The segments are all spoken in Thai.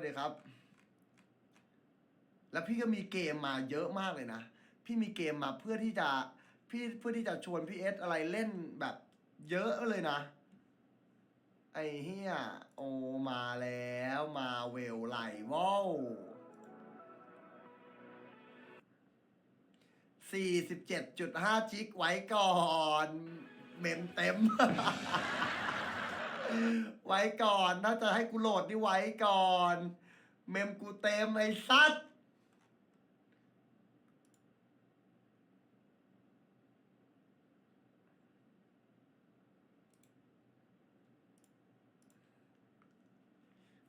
วัสดีครับ แล้วพี่ก็มีเกมมาเยอะมากเลยนะ พี่มีเกมมาเพื่อที่จะพี่เพื่อที่จะชวนพี่เอสอะไรเล่นแบบเยอะเลยนะ ไอ้เฮียโอมาแล้วมาเวลไหลว้าวสี่สิบเจ็ดจุดห้าจิกไว้ก่อน เมมเต็ม ไว้ก่อนน่าจะให้กูโหลดนี่ไว้ก่อน เมมกูเต็มไอ้สัตว์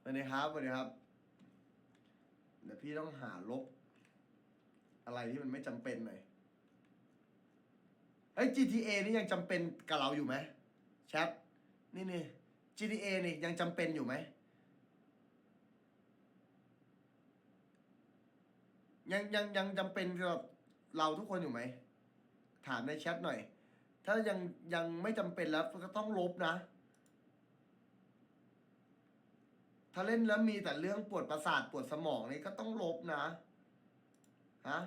สวัสดีครับสวัสดีครับ เดี๋ยวพี่ต้องหาลบ อะไรที่มันไม่จำเป็นหน่อยเอ้ GTA นี่ยังจำเป็นกับเราอยู่ไหมแชทนี่นี่ GTA นี่ยังจำเป็นอยู่ไหม ยังยังยังจำเป็นสำหรับเราทุกคนอยู่ไหม ถามในแชทหน่อย ถ้ายังยังไม่จำเป็นแล้วก็ต้องลบนะ ถ้าเล่นแล้วมีแต่เรื่องปวดประสาทปวดสมองนี่ก็ต้องลบนะ ฮะ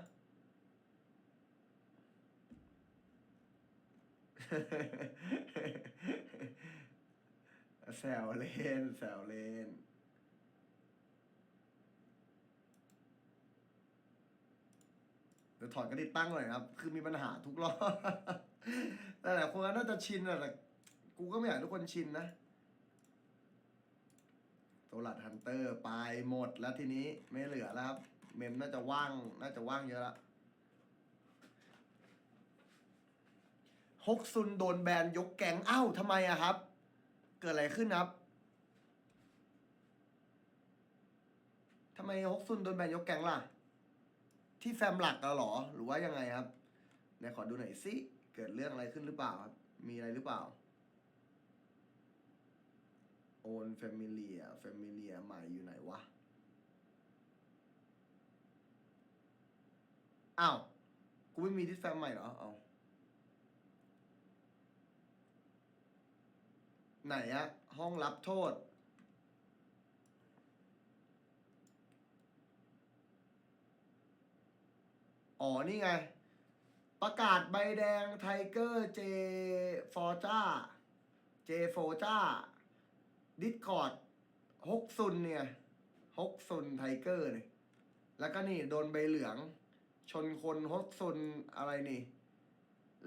ซวเล่นแซวเล่น เดี๋ยวถอดกระดิ่งตั้งหน่อยครับ คือมีปัญหาทุกรอบ แต่หลายคนน่าจะชินอะแต่กูก็ไม่อยากทุกคนชินนะโซลัดฮันเตอร์ไปหมดแล้วทีนี้ไม่เหลือแล้วครับ เมมน่าจะว่าง น่าจะว่างเยอะละฮกซุนโดนแบนยกแก๊งอ้าวทำไมอะครับ กิดอะไรขึ้นครับทำไมฮกซุนโดนแบนยกแก๊งล่ะ ที่แฟมหลักอะหรอ หรือว่ายังไงครับไหนขอดูหน่อยสิ เกิดเรื่องอะไรขึ้นหรือเปล่าครับ มีอะไรหรือเปล่า โอนแฟมิเลียแฟมิเลียใหม่อยู่ไหนวะ อ้าว กูไม่มีที่แฟมใหม่เหรอ เอา ไหนอะห้องรับโทษ อ๋อ นี่ไง ประกาศใบแดงไทเกอร์เจฟอจ้าเจโฟจ้าดิสคอร์ดฮกซุนเนี่ยฮกซุนไทเกอร์เนี่ยแล้วก็นี่ โดนใบเหลือง ชนคนฮกซุนอะไรนี่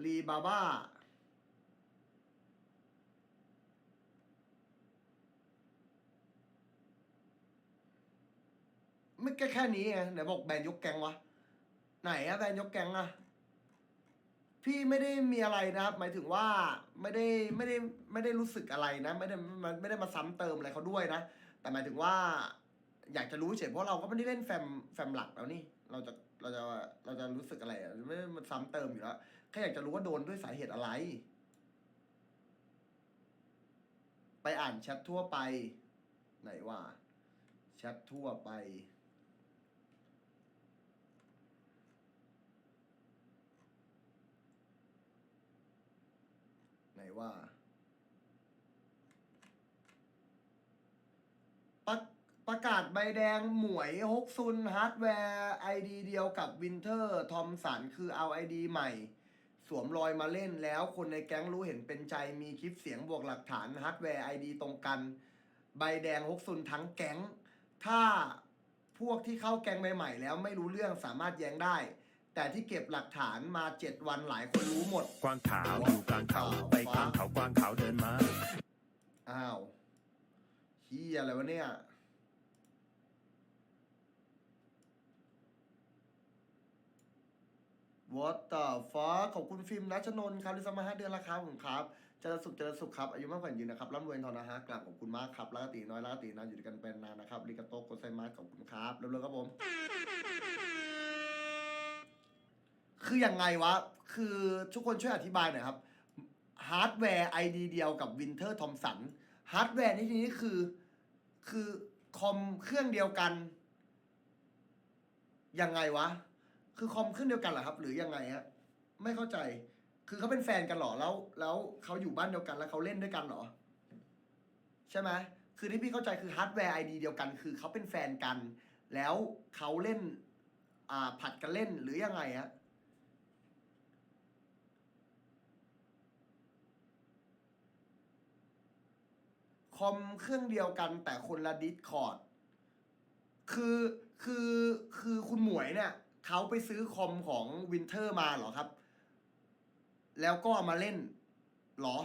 รีบาบ้า ไม่แค่แค่นี้ไงไหนบอกแบนยกแกงวะไหนอะแบนยกแกงอะพี่ไม่ได้มีอะไรนะครับ หมายถึงว่าไม่ได้ไม่ได้ไม่ได้รู้สึกอะไรนะ ไม่ได้มันไม่ได้มาซ้ำเติมอะไรเขาด้วยนะ แต่หมายถึงว่า อยากจะรู้เฉยเพราะเราก็ไม่ได้เล่นแฟมแฟมหลักแล้วนี่ เราจะเราจะเราจะรู้สึกอะไรไม่ได้มาซ้ำเติมอยู่แล้วแค่อยากจะรู้ว่าโดนด้วยสาเหตุอะไร ไปอ่านแชททั่วไป ไหนว่าแชททั่วไป ไหน ว่า ประประกาศใบแดงหมวยฮกซุนฮาร์ดแวร์ไอดีเดียวกับวินเทอร์ทอมสันคือเอาไอดีใหม่ สวมรอยมาเล่นแล้วคนในแก๊งรู้เห็นเป็นใจมีคลิปเสียงบวกหลักฐานฮาร์ดแวร์ไอดีตรงกัน ใบแดงฮกซุนทั้งแก๊ง ถ้าพวกที่เข้าแก๊งใหม่ๆแล้วไม่รู้เรื่องสามารถแย้งได้ แต่ที่เก็บหลักฐานมาเจ็ดวันหลายคนรู้หมด กวางขาวอยู่กลางเขาไปกลางเขากวางขาวเดินมาอ้าวเฮียอะไรวะเนี่ย What the fuck ขอบคุณฟิล์มนัชนนท์ครับที่สมาห้าเดือนละครับผมครับเจริญสุขเจริญสุขครับอายุมากกว่ายืนนะครับร่ำรวยทองนะฮะกลับขอบคุณมากครับแล้วก็ตีน้อยแล้วก็ตีนานอยู่ด้วยกันเป็นนานนะครับริกาโตโกไซมาสขอบคุณครับเร็วๆครับผม คืออย่างไงวะ คือทุกคนช่วยอธิบายหน่อยครับ ฮาร์ดแวร์ไอดีเดียวกับวินเทอร์ทอมสัน ฮาร์ดแวร์ในที่นี้คือ คือคอมเครื่องเดียวกัน ยังไงวะ คือคอมเครื่องเดียวกันเหรอครับ หรือยังไงฮะ ไม่เข้าใจ คือเขาเป็นแฟนกันเหรอ แล้ว แล้วเขาอยู่บ้านเดียวกันแล้วเขาเล่นด้วยกันเหรอ ใช่ไหมคือที่พี่เข้าใจคือฮาร์ดแวร์ไอดีเดียวกัน คือเขาเป็นแฟนกัน แล้วเขาเล่น อ่า ผัดกันเล่นหรือยังไงฮะ คอมเครื่องเดียวกันแต่คนละดิสคอร์ดคือคือคือคุณหมวยเนี่ยเขาไปซื้อคอมของวินเทอร์มาเหรอครับ แล้วก็เอามาเล่นหรอ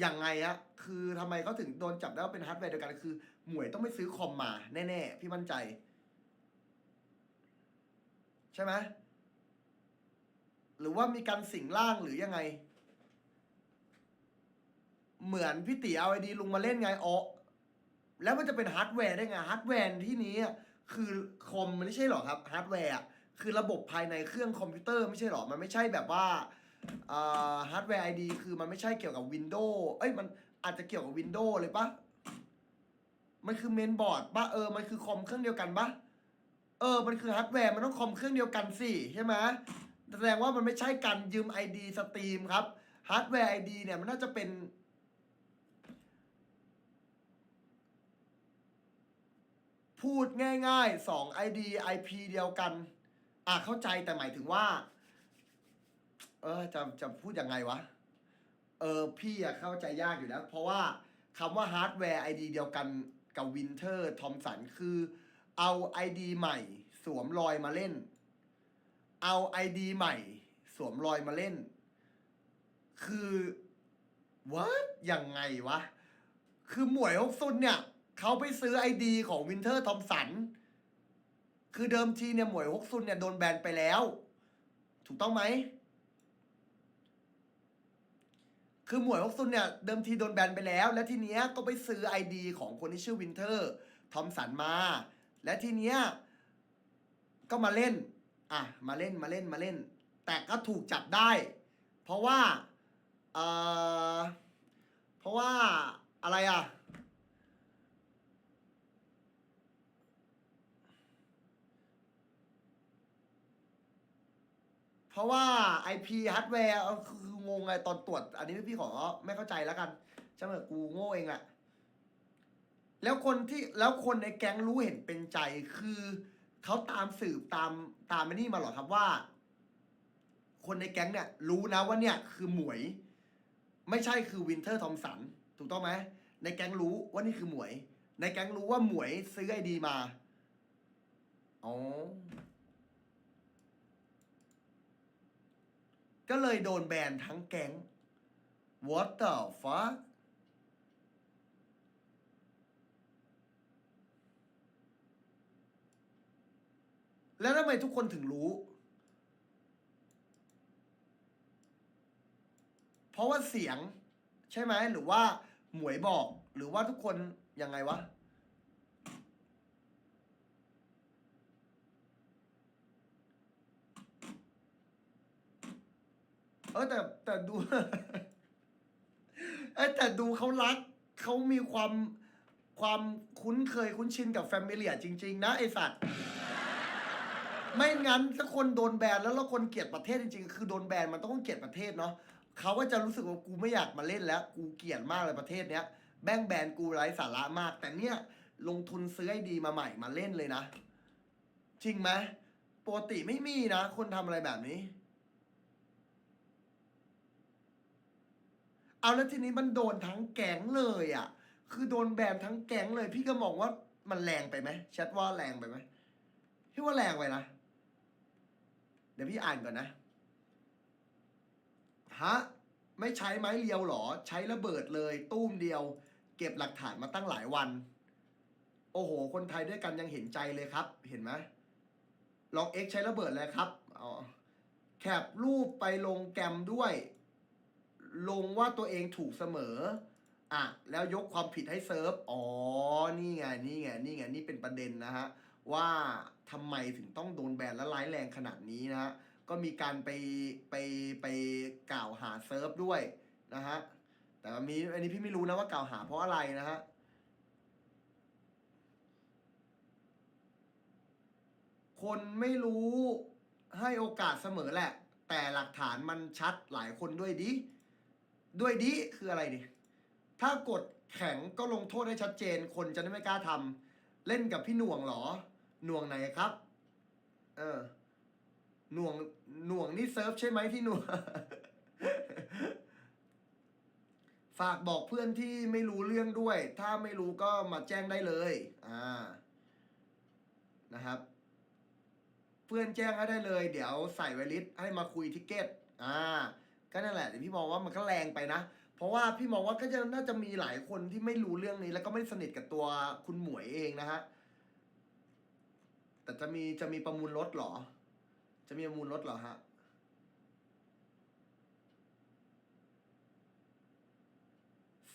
อย่างไงอะคือทำไมเขาถึงโดนจับได้ว่าเป็นฮาร์ดแวร์เดียวกันคือ หมวยต้องไปซื้อคอมมา แน่ๆ พี่มั่นใจ ใช่ไหมหรือว่ามีการสิงร่างหรือยังไง เหมือนพี่ตีเอาไอดีลุงมาเล่นไงอ๋อแล้วมันจะเป็นฮาร์ดแวร์ได้ไงฮาร์ดแวร์ที่นี้คือคอมมันไม่ใช่หรอครับฮาร์ดแวร์คือระบบภายในเครื่องคอมพิวเตอร์ไม่ใช่หรอมันไม่ใช่แบบว่าฮาร์ดแวร์ไอดีคือมันไม่ใช่เกี่ยวกับวินโดว์เอ้ยมันอาจจะเกี่ยวกับวินโดว์เลยปะมันคือเมนบอร์ดปะเออมันคือคอมเครื่องเดียวกันปะเออมันคือฮาร์ดแวร์มันต้องคอมเครื่องเดียวกันสิใช่ไหมแสดงว่ามันไม่ใช่การยืม ID สตรีมครับฮาร์ดแวร์ ID เนี่ยมันน่าจะเป็น พูดง่ายๆ 2 ID IP เดียวกัน อะเข้าใจแต่หมายถึงว่า เออจะจะพูดยังไงวะ เออพี่อะเข้าใจยากอยู่แล้ว เพราะว่าคำว่าฮาร์ดแวร์ ID เดียวกันกับวินเทอร์ทอมสันคือเอา ID ใหม่ สวมรอยมาเล่น เอา ID ใหม่ สวมรอยมาเล่น คือวัดยังไงวะ คือหมวยฮกซุนเนี่ย เขาไปซื้อไอดีของวินเทอร์ทอมสัน คือเดิมทีเนี่ยหมวยฮกซุนเนี่ยโดนแบนไปแล้ว ถูกต้องไหม คือหมวยฮกซุนเนี่ยเดิมทีโดนแบนไปแล้ว และทีเนี้ยก็ไปซื้อไอดีของคนที่ชื่อวินเทอร์ทอมสันมา และทีเนี้ยก็มาเล่น อะ มาเล่นมาเล่นมาเล่น แต่ก็ถูกจับได้ เพราะว่า เอ่อ เพราะว่าอะไรอะ เพราะว่า IP ฮาร์ดแวร์เอาคืองงไงตอนตรวจ อันนี้พี่ขอไม่เข้าใจแล้วกันช่างเถอะกูโง่เองอะแล้วคนที่แล้วคนในแก๊งรู้เห็นเป็นใจคือเขาตามสืบตามตามไอ้นี่มาเหรอครับว่า คนในแก๊งเนี่ย รู้นะว่าเนี่ยคือหมวย ไม่ใช่คือวินเทอร์ทอมสันถูกต้องไหมในแก๊งรู้ว่านี่คือหมวย ในแก๊งรู้ว่าหมวยซื้อไอดีมาอ๋อ ก็เลยโดนแบนทั้งแก๊ง What the fuck แล้วทำไมทุกคนถึงรู้ เพราะว่าเสียงใช่ไหมหรือว่าหมวยบอก หรือว่าทุกคนยังไงวะ เออแต่แต่ดู เอยแต่ดูเขารักเขามีความความคุ้นเคยคุ้นชินกับแฟมิเลียจริง ๆ นะไอสัตว์ ไม่งั้นถ้าคนโดนแบนแล้วแล้วคนเกลียดประเทศจริงๆ คือโดนแบนมันต้องเกลียดประเทศเนาะเขาก็จะรู้สึกว่ากูไม่อยากมาเล่นแล้ว กูเกลียดมากเลยประเทศเนี้ยแบงแบนกูไร้สาระมาก แต่เนี่ยลงทุนซื้อไอดีมาใหม่มาเล่นเลยนะ จริงไหมปกติไม่มีนะ คนทำอะไรแบบนี้ เอาแล้วทีนี้มันโดนทั้งแก๊งเลยอะ คือโดนแบนทั้งแก๊งเลย พี่ก็มองว่ามันแรงไปไหมแชทว่าแรงไปไหมพี่ว่าแรงไปนะ เดี๋ยวพี่อ่านก่อนนะ ฮะ ไม่ใช้ไม้เรียวหรอ ใช้ระเบิดเลยตุ้มเดียว เก็บหลักฐานมาตั้งหลายวัน โอ้โห คนไทยด้วยกันยังเห็นใจเลยครับ เห็นไหมลองเอ็กใช้ระเบิดเลยครับอ๋อแคปรูปไปลงแกรมด้วย ลงว่าตัวเองถูกเสมอ อะ แล้วยกความผิดให้เซิร์ฟ อ๋อ นี่ไง นี่ไง นี่ไง นี่เป็นประเด็นนะฮะ ว่าทำไมถึงต้องโดนแบนและร้ายแรงขนาดนี้นะฮะ ก็มีการไปไปไปกล่าวหาเซิร์ฟด้วยนะฮะ แต่มีอันนี้พี่ไม่รู้นะว่ากล่าวหาเพราะอะไรนะฮะคนไม่รู้ให้โอกาสเสมอแหละ แต่หลักฐานมันชัดหลายคนด้วยดิ ด้วยดิคืออะไรดิถ้ากดแข็งก็ลงโทษให้ชัดเจน คนจะได้ไม่กล้าทำเล่นกับพี่หน่วงหรอ หน่วงไหนครับ เออ หน่วงหน่วงนี่เซิร์ฟใช่ไหมที่หน่วงฝากบอกเพื่อนที่ไม่รู้เรื่องด้วย ถ้าไม่รู้ก็มาแจ้งได้เลย อ่า นะครับ เพื่อนแจ้งให้ได้เลย เดี๋ยวใส่ไวลิสให้มาคุยทิเก็ตอ่า ก็นั่นแหละแต่พี่มองว่ามันก็แรงไปนะ เพราะว่าพี่มองว่าก็จะน่าจะมีหลายคนที่ไม่รู้เรื่องนี้ แล้วก็ไม่สนิทกับตัวคุณหมวยเองนะฮะแต่จะมีจะมีประมูลรถเหรอ จะมีประมูลรถเหรอฮะ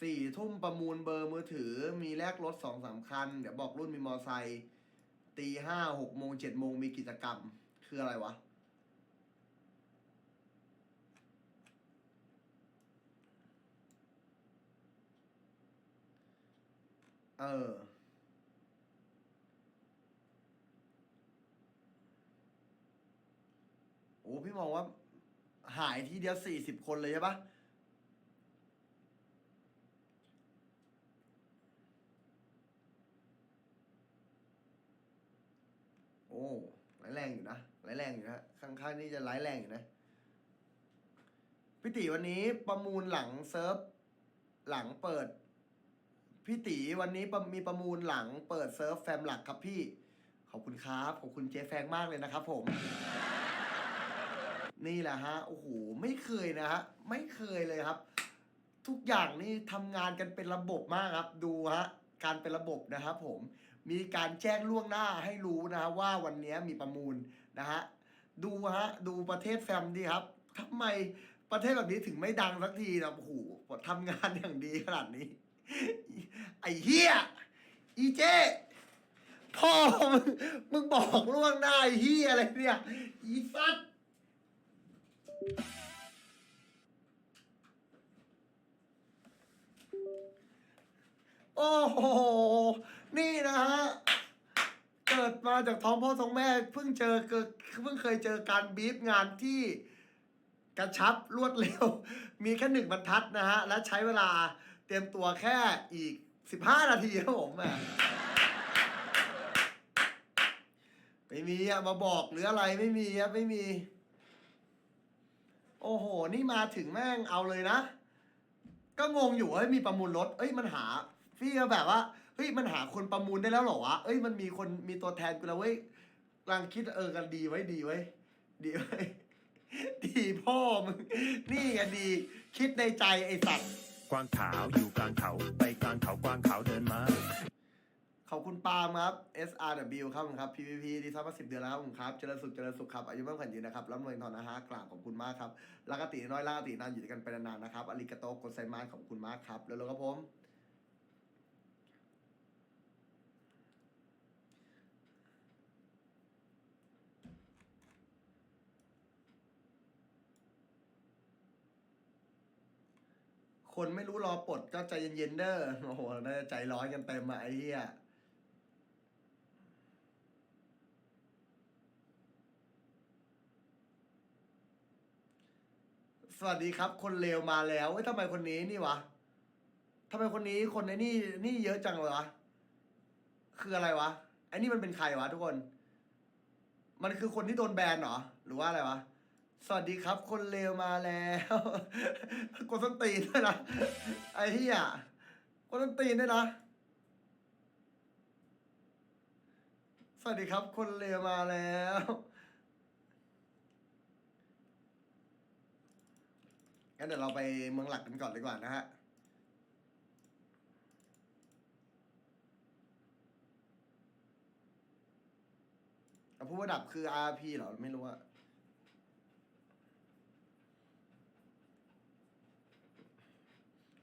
สี่ทุ่มประมูลเบอร์มือถือ มีแลกรถสองสามคัน เดี๋ยวบอกรุ่นมีมอไซค์ตีห้าหกโมงเจ็ดโมงมีกิจกรรม คืออะไรวะ เออ โอ้พี่มองว่า หายทีเดียวสี่สิบคนเลยใช่ปะโอ้ร้ายแรงอยู่นะร้ายแรงอยู่นะข้างๆนี่จะร้ายแรงอยู่นะพี่ติวันนี้ประมูลหลังเซิร์ฟ หลังเปิด พี่ติวันนี้มีประมูลหลังเปิดเซิร์ฟแฟมหลักครับพี่ ขอบคุณครับ ขอบคุณเจ๊แฟงมากเลยนะครับผม นี่แหละฮะ โอ้โห ไม่เคยนะฮะ ไม่เคยเลยครับ ทุกอย่างนี่ทำงานกันเป็นระบบมากครับ ดูฮะ การเป็นระบบนะครับผม มีการแจ้งล่วงหน้าให้รู้นะฮะว่าวันนี้มีประมูลนะฮะ ดูฮะ ดูประเทศแฟมดีครับทำไมประเทศแบบนี้ถึงไม่ดังสักทีนะโอ้โหทำงานอย่างดีขนาดนี้ ไอ้เฮียอีเจพ่อมึงมึงบอกล่วงหน้าไอ้เฮียอะไรเนี่ย อีสัตว์โอ้โห นี่นะฮะ เกิดมาจากท้องพ่อท้องแม่เพิ่งเจอเกิดเพิ่งเคยเจอการบีฟงานที่กระชับรวดเร็ว มีแค่หนึ่งบรรทัดนะฮะ และใช้เวลา เตรียมตัวแค่อีกสิบห้านาทีครับผมอะไม่มีอะมาบอกหรืออะไรไม่มีอะไม่มี โอ้โห นี่มาถึงแม่งเอาเลยนะ ก็งงอยู่ว่าเฮ้ยมีประมูลรถ เอ้ยมันหา พี่ก็แบบว่าเฮ้ยมันหาคนประมูลได้แล้วเหรอวะเอ้ยมันมีคนมีตัวแทนกูแล้วเว้ยกำลังคิดเออกันดีไว้ดีไว้ดีไว้ดีพ่อมึงนี่ไงดี คิดในใจไอ้สัตว์ กวางขาวอยู่กลางเขาไปกลางเขากวางขาวเดินมา ขอบคุณปาล์มครับ SRW ครับผมครับ PVP ที่ซับมาสิบเดือนแล้วครับผมครับ เจริญสุข เจริญสุขครับ อายุมั่งขวัญยืนนะครับร่ำรวยเงินทอนนะฮะกราบขอบคุณมากครับลากติน้อยลากตินานอยู่ด้วยกันไปนานๆนะครับอลิกาโตโกไซมานขอบคุณมากครับ แล้วๆครับผม คนไม่รู้รอปลดก็ใจเย็นๆเด้อโอ้โหน่าจะใจร้อนกันเต็มอะไอ้เหี้ยสวัสดีครับ คนเลวมาแล้วเอ้ยทำไมคนนี้นี่วะทำไมคนนี้คนไอ้นี่นี่เยอะจังเลยวะ คืออะไรวะไอ้นี่มันเป็นใครวะทุกคน มันคือคนที่โดนแบนเหรอ หรือว่าอะไรวะ สวัสดีครับ คนเลวมาแล้วกดส้นตีนด้วยนะไอ้เหี้ยกดส้นตีนด้วยนะสวัสดีครับ คนเลวมาแล้วงั้นเดี๋ยวเราไปเมืองหลักกันก่อนดีกว่านะฮะเอาผู้ประดับคือ RP เหรอ ไม่รู้อะ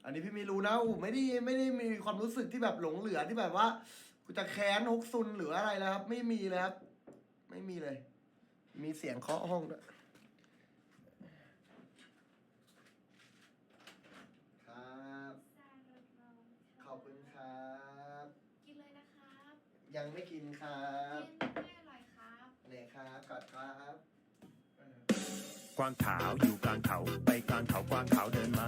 อันนี้พี่ไม่รู้นะอูไม่ได้ไม่ได้มีความรู้สึกที่แบบหลงเหลือที่แบบว่ากูจะแค้นฮกซุนหรืออะไรแล้วครับ ไม่มีเลยครับไม่มีเลย มีเสียงเคาะห้องด้วยครับขอบคุณครับ กินเลยนะครับยังไม่กินครับกินไม่อร่อยครับเลยครับกอดครับกวางขาวอยู่กลางเขาไปกลางเขากวางขาวเดินมา